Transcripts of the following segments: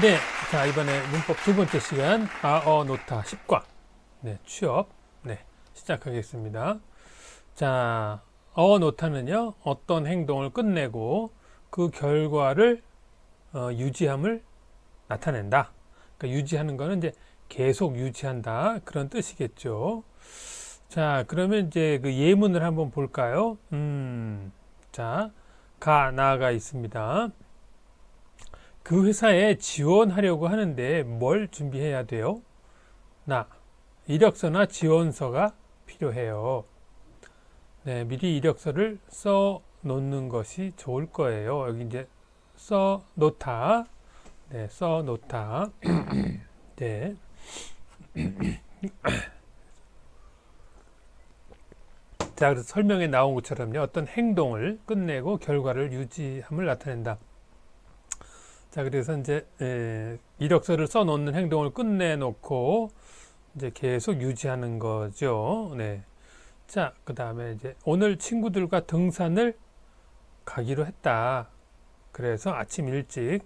네, 자 이번에 문법 두 번째 시간 아어 노타 10과 네 취업 네 시작하겠습니다. 자 어 노타는요 어떤 행동을 끝내고 그 결과를 어, 유지함을 나타낸다. 그러니까 유지하는 거는 이제 계속 유지한다 그런 뜻이겠죠. 자 그러면 이제 그 예문을 한번 볼까요? 음, 자 가 나가 있습니다. 그 회사에 지원하려고 하는데 뭘 준비해야 돼요? 나 이력서나 지원서가 필요해요. 네, 미리 이력서를 써 놓는 것이 좋을 거예요. 여기 이제 써 놓다. 네, 써 놓다. 네. 자, 그래서 설명에 나온 것처럼요. 어떤 행동을 끝내고 결과를 유지함을 나타낸다. 자, 그래서 이제 에, 이력서를 써놓는 행동을 끝내놓고 이제 계속 유지하는 거죠. 네. 자, 그 다음에 이제 오늘 친구들과 등산을 가기로 했다. 그래서 아침 일찍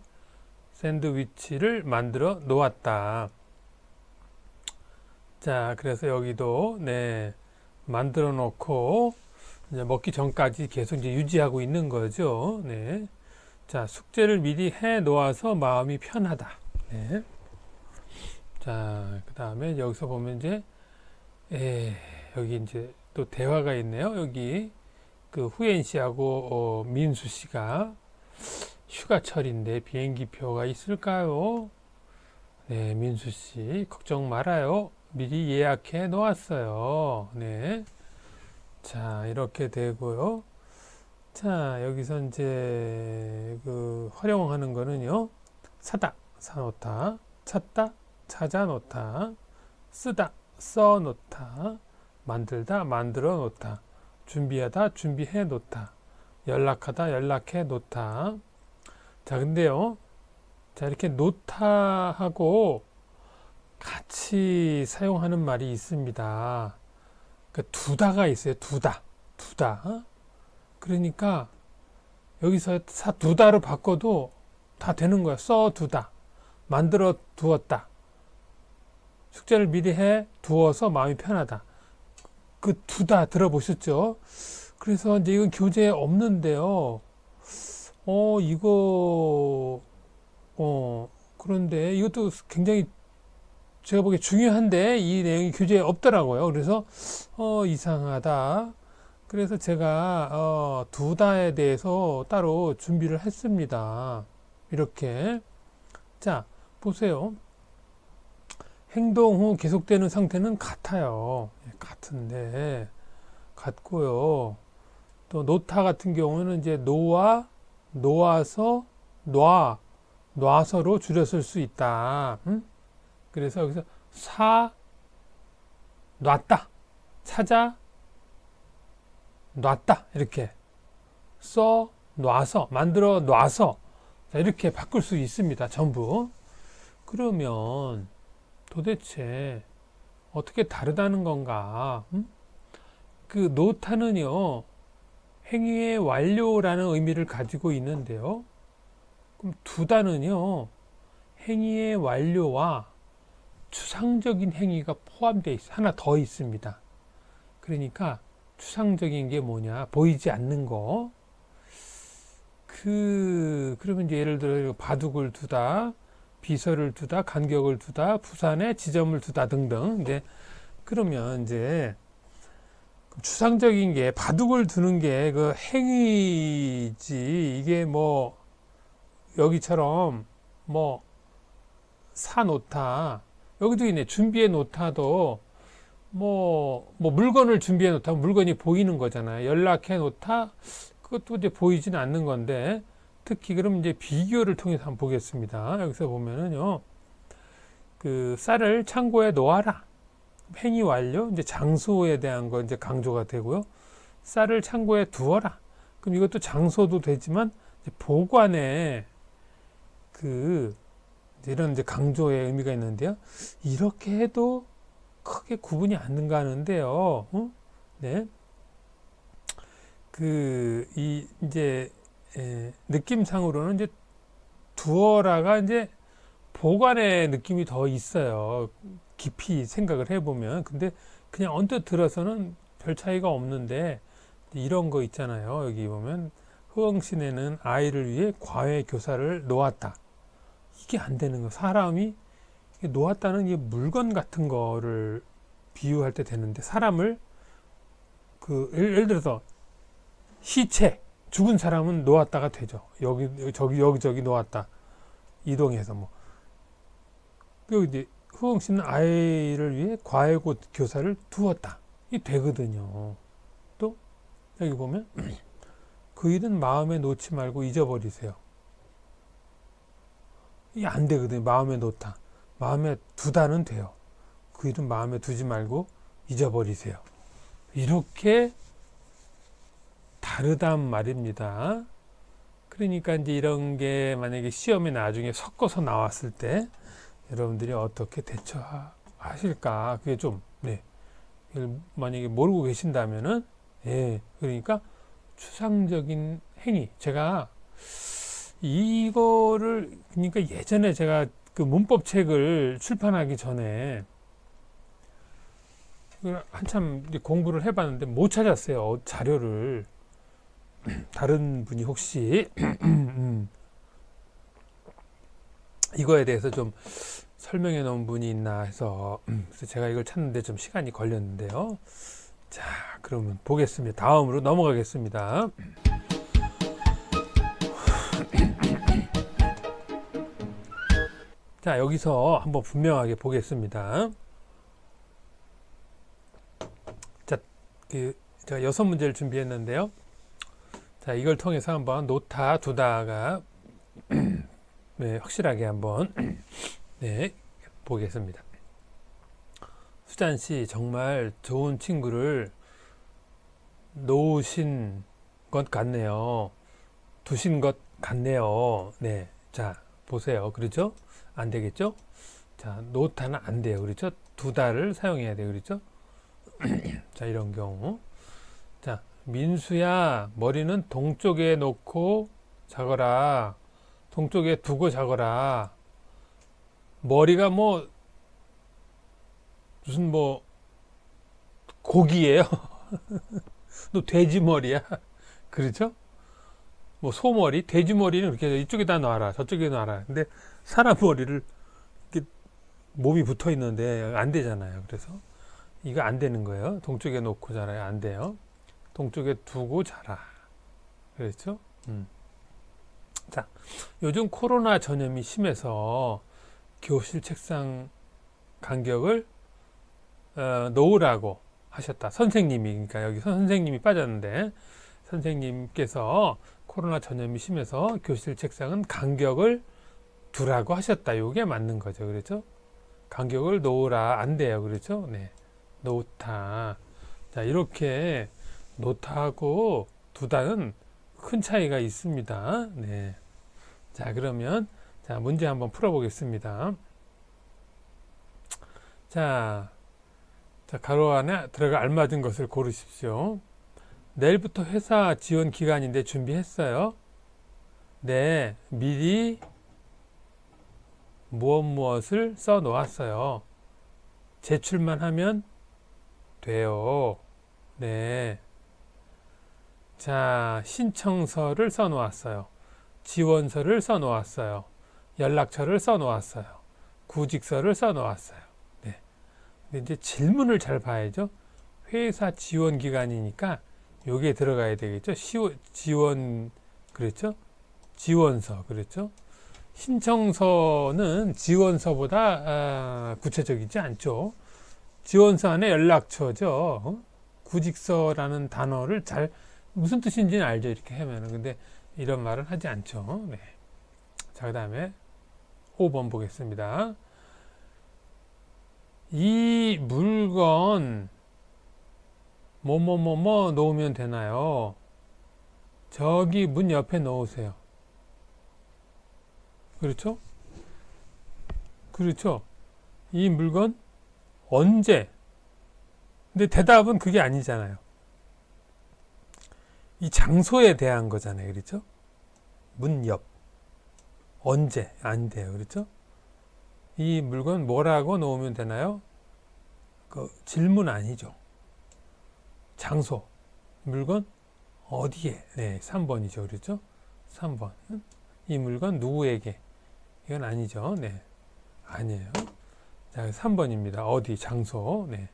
샌드위치를 만들어 놓았다. 자, 그래서 여기도 네 만들어 놓고 이제 먹기 전까지 계속 이제 유지하고 있는 거죠. 네. 자, 숙제를 미리 해 놓아서 마음이 편하다. 네. 자, 그 다음에 여기서 보면 이제, 에, 여기 이제 또 대화가 있네요. 여기 그 후엔 씨하고 어, 민수 씨가 휴가철인데 비행기 표가 있을까요? 네, 민수 씨, 걱정 말아요. 미리 예약해 놓았어요. 네. 자, 이렇게 되고요. 자, 여기서 이제 그 활용하는 거는요. 사다, 사놓다, 찾다, 찾아놓다, 쓰다, 써놓다, 만들다, 만들어 놓다, 준비하다, 준비해 놓다, 연락하다, 연락해 놓다. 자, 근데요. 자, 이렇게 놓다하고 같이 사용하는 말이 있습니다. 그 두다가 있어요. 두다. 두다. 어? 그러니까 여기서 사 두다로 바꿔도 다 되는 거야. 써 두다. 만들어 두었다. 숙제를 미리 해 두어서 마음이 편하다. 그 두다 들어보셨죠? 그래서 이제 이건 교재에 없는데요. 어, 이거, 어, 그런데 이것도 굉장히 제가 보기에 중요한데 이 내용이 교재에 없더라고요. 그래서, 어, 이상하다. 그래서 제가, 어, 두 다에 대해서 따로 준비를 했습니다. 이렇게. 자, 보세요. 행동 후 계속되는 상태는 같아요. 예, 같은데, 같고요. 또, 노타 같은 경우는 이제 놓아, 놓아서, 놔, 놔서로 줄였을 수 있다. 음? 그래서 여기서 사, 놨다. 찾아, 놨다. 이렇게. 써, 놔서, 만들어 놔서. 자, 이렇게 바꿀 수 있습니다. 전부. 그러면 도대체 어떻게 다르다는 건가? 음? 그 노타는요, 행위의 완료라는 의미를 가지고 있는데요. 그럼 두다는요, 행위의 완료와 추상적인 행위가 포함되어 있어. 하나 더 있습니다. 그러니까 추상적인 게 뭐냐? 보이지 않는 거. 그, 그러면 이제 예를 들어 바둑을 두다, 비서를 두다, 간격을 두다, 부산에 지점을 두다 등등. 이제 그러면 이제 추상적인 게 바둑을 두는 게 그 행위지. 이게 뭐 여기처럼 뭐 사놓다. 여기도 있네. 준비해 놓다도 뭐, 뭐 물건을 준비해 놓다. 물건이 보이는 거잖아요. 연락해 놓다. 그것도 이제 보이지는 않는 건데 특히 그럼 이제 비교를 통해서 한번 보겠습니다. 여기서 보면은요. 그 쌀을 창고에 놓아라. 행위 완료. 이제 장소에 대한 거 이제 강조가 되고요. 쌀을 창고에 두어라. 그럼 이것도 장소도 되지만 보관에 그 이런 이제 강조의 의미가 있는데요. 이렇게 해도 크게 구분이 안 가는데요. 어? 네. 그, 이, 이제, 에, 느낌상으로는 이제 두어라가 이제 보관의 느낌이 더 있어요. 깊이 생각을 해보면. 근데 그냥 언뜻 들어서는 별 차이가 없는데 이런 거 있잖아요. 여기 보면 허응신에는 아이를 위해 과외 교사를 놓았다. 이게 안 되는 거. 사람이 놓았다는 이 물건 같은 거를 비유할 때 되는데 사람을 그 예를, 들어서 시체 죽은 사람은 놓았다가 되죠. 여기 저기 여기 저기 놓았다. 이동해서 뭐. 그 이제 후엉 씨는 아이를 위해 과외 교사를 두었다. 이 되거든요. 또 여기 보면 그 일은 마음에 놓지 말고 잊어버리세요. 이게 안 되거든요. 마음에 놓다. 마음에 두다는 돼요. 그 일은 마음에 두지 말고 잊어버리세요. 이렇게 다르단 말입니다. 그러니까 이제 이런 게 만약에 시험에 나중에 섞어서 나왔을 때 여러분들이 어떻게 대처하실까? 그게 좀, 네. 만약에 모르고 계신다면은, 예. 그러니까 추상적인 행위. 제가 이거를, 그러니까 예전에 제가 그 문법 책을 출판하기 전에 한참 공부를 해봤는데 못 찾았어요. 어, 자료를. 다른 분이 혹시 음, 이거에 대해서 좀 설명해 놓은 분이 있나 해서 제가 이걸 찾는데 좀 시간이 걸렸는데요. 자, 그러면 보겠습니다. 다음으로 넘어가겠습니다. 자, 여기서 한번 분명하게 보겠습니다. 자, 그 제가 여섯 문제를 준비했는데요. 자, 이걸 통해서 한번 놓다 두다가 네, 확실하게 한번 네, 보겠습니다. 수잔 씨 정말 좋은 친구를 놓으신 것 같네요. 두신 것 같네요. 네. 자, 보세요. 그렇죠? 안 되겠죠? 자, 놓다는 안 돼요. 그렇죠? 두다를 사용해야 돼요. 그렇죠? 자, 이런 경우. 자, 민수야, 머리는 동쪽에 놓고 자거라. 동쪽에 두고 자거라. 머리가 뭐, 무슨 뭐, 고기예요? 너 돼지 머리야? 그렇죠? 뭐 소머리, 돼지 머리는 이렇게 이쪽에다 놔라, 저쪽에 놔라. 근데 사람 머리를 이렇게 몸이 붙어 있는데 안 되잖아요. 그래서 이거 안 되는 거예요. 동쪽에 놓고 자라요. 안 돼요. 동쪽에 두고 자라. 그렇죠? 음. 자, 요즘 코로나 전염이 심해서 교실 책상 간격을 어, 놓으라고 하셨다. 선생님이, 그러니까 여기 선생님이 빠졌는데, 선생님께서 코로나 전염이 심해서 교실 책상은 간격을 두라고 하셨다. 요게 맞는 거죠. 그렇죠? 간격을 놓으라. 안 돼요. 그렇죠? 네. 놓다. 자, 이렇게 노타하고 두다는 큰 차이가 있습니다. 네. 자, 그러면 자, 문제 한번 풀어 보겠습니다. 자, 자, 가로 안에 들어가 알맞은 것을 고르십시오. 내일부터 회사 지원 기간인데 준비했어요. 네, 미리 무엇 무엇을 써 놓았어요. 제출만 하면 돼요. 네. 자, 신청서를 써 놓았어요. 지원서를 써 놓았어요. 연락처를 써 놓았어요. 구직서를 써 놓았어요. 네. 근데 이제 질문을 잘 봐야죠. 회사 지원 기간이니까 요게 들어가야 되겠죠. 시원, 지원, 그랬죠? 지원서, 그랬죠? 신청서는 지원서보다 아, 구체적이지 않죠. 지원서 안에 연락처죠. 어? 구직서라는 단어를 잘 무슨 뜻인지는 알죠. 이렇게 하면은. 근데 이런 말은 하지 않죠. 네. 자, 그 다음에 5번 보겠습니다. 이 물건 뭐뭐뭐뭐 놓으면 되나요? 저기 문 옆에 놓으세요. 그렇죠? 그렇죠? 이 물건 언제? 근데 대답은 그게 아니잖아요. 이 장소에 대한 거잖아요. 그렇죠? 문 옆. 언제? 안 돼요. 그렇죠? 이 물건 뭐라고 놓으면 되나요? 그 질문 아니죠. 장소. 물건 어디에? 네, 3번이죠. 그렇죠? 3번. 이 물건 누구에게? 이건 아니죠. 네. 아니에요. 자, 3번입니다. 어디? 장소. 네.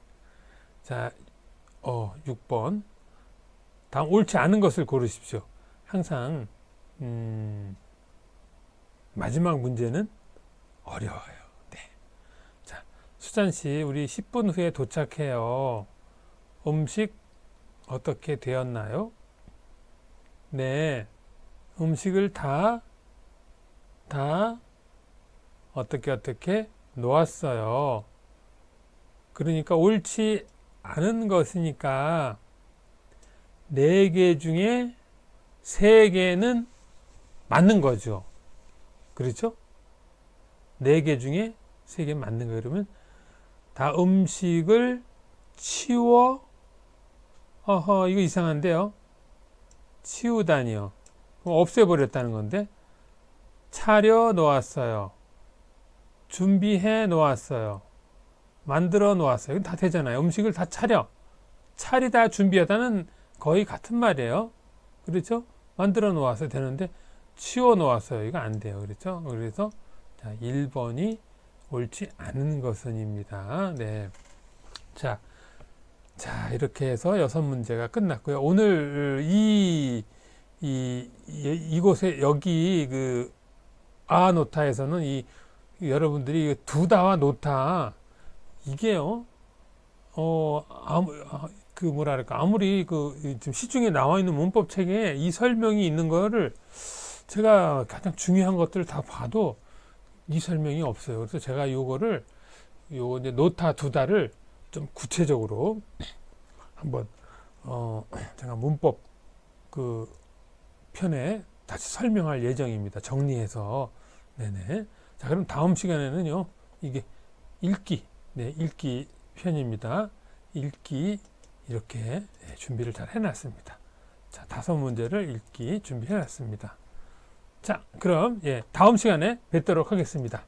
자, 어, 6번. 다음 옳지 않은 것을 고르십시오. 항상 음, 마지막 문제는 어려워요. 네. 자, 수잔 씨, 우리 10분 후에 도착해요. 음식 어떻게 되었나요? 네. 음식을 다, 다 어떻게 어떻게 놓았어요. 그러니까 옳지 않은 것이니까 네 개 중에 세 개는 맞는 거죠. 그렇죠? 네 개 중에 세 개 맞는 거 그러면 다 음식을 치워 어허 이거 이상한데요. 치우다니요. 없애버렸다는 건데 차려 놓았어요. 준비해 놓았어요. 만들어 놓았어요. 이건 다 되잖아요. 음식을 다 차려. 차리다 준비하다는 거의 같은 말이에요. 그렇죠? 만들어 놓았어야 되는데 치워 놓았어요. 이거 안 돼요. 그렇죠? 그래서 자, 1번이 옳지 않은 것은입니다. 네. 자, 자, 이렇게 해서 여섯 문제가 끝났고요. 오늘 이, 이, 이 이곳에 여기 그 아노타에서는 이 여러분들이 두다와 노타 이게요. 어, 아무, 아, 그 뭐랄까 아무리 그 지금 시중에 나와 있는 문법 책에 이 설명이 있는 거를 제가 가장 중요한 것들을 다 봐도 이 설명이 없어요. 그래서 제가 요거를 요 이제 노타 두다를 좀 구체적으로 한번 어 제가 문법 그 편에 다시 설명할 예정입니다. 정리해서 네네. 자 그럼 다음 시간에는요 이게 읽기 네 읽기 편입니다. 읽기 이렇게 네, 준비를 잘 해놨습니다. 자, 다섯 문제를 읽기 준비해놨습니다. 자, 그럼 예, 다음 시간에 뵙도록 하겠습니다.